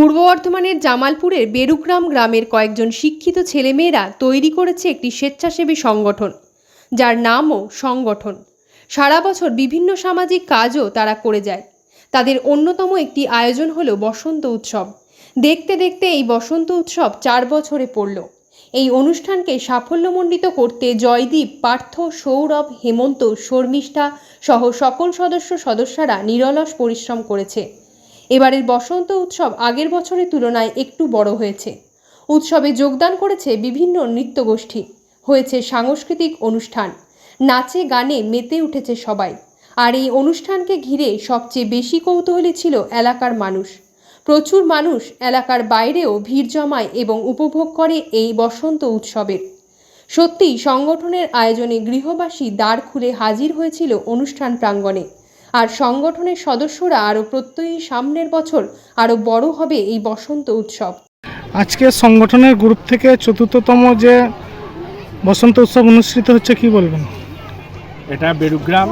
পূর্ব বর্ধমানের জামালপুরের বেরুগ্রাম গ্রামের কয়েকজন শিক্ষিত ছেলেমেয়েরা তৈরি করেছে একটি স্বেচ্ছাসেবী সংগঠন, যার নামও সংগঠন। সারা বছর বিভিন্ন সামাজিক কাজও তারা করে যায়। তাদের অন্যতম একটি আয়োজন হলো বসন্ত উৎসব। দেখতে দেখতে এই বসন্ত উৎসব চার বছরে পড়ল। এই অনুষ্ঠানকে সাফল্যমণ্ডিত করতে জয়দীপ, পার্থ, সৌরভ, হেমন্ত, শর্মিষ্ঠা সহ সকল সদস্য সদস্যরা নিরলস পরিশ্রম করেছে। এবারের বসন্ত উৎসব আগের বছরের তুলনায় একটু বড় হয়েছে। উৎসবে যোগদান করেছে বিভিন্ন নৃত্যগোষ্ঠী। হয়েছে সাংস্কৃতিক অনুষ্ঠান। নাচে, গানে মেতে উঠেছে সবাই। আর এই অনুষ্ঠানকে ঘিরে সবচেয়ে বেশি কৌতূহলী ছিল এলাকার মানুষ। প্রচুর মানুষ এলাকার বাইরেও ভিড় জমায় এবং উপভোগ করে এই বসন্ত উৎসবের। সত্যিই সংগঠনের আয়োজনে গৃহবাসী দ্বার খুলে হাজির হয়েছিল অনুষ্ঠান প্রাঙ্গণে। আর সংগঠনের সদস্যরা আরও প্রত্যয়ী সামনের বছর আরও বড় হবে এই বসন্ত উৎসব। আজকে সংগঠনের গ্রুপ থেকে চতুর্থতম যে বসন্ত উৎসব অনুষ্ঠিত হচ্ছে কি বলবেন? এটা বেরুগ্রাম।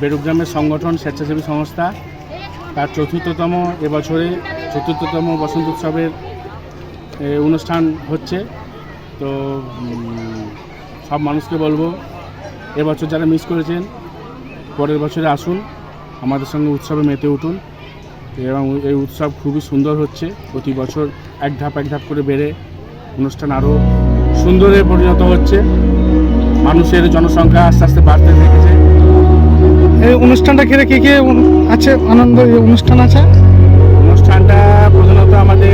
বেরুগ্রামের সংগঠন স্বেচ্ছাসেবী সংস্থা। তার চতুর্থতম এবছরে চতুর্থতম বসন্ত উৎসবের অনুষ্ঠান হচ্ছে। তো সব মানুষকে বলব এবছর যারা মিস করেছেন পরের বছরে আসুন আমাদের সঙ্গে উৎসবে মেতে উঠুন। এবং এই উৎসব খুবই সুন্দর হচ্ছে। প্রতি বছর এক ধাপ এক ধাপ করে বেড়ে অনুষ্ঠান আরও সুন্দরে পরিণত হচ্ছে। মানুষের জনসংখ্যা আস্তে আস্তে বাড়তে থেকেছে এই অনুষ্ঠানটা ঘিরে কি কি আছে? আনন্দ অনুষ্ঠান আছে? অনুষ্ঠানটা প্রধানত আমাদের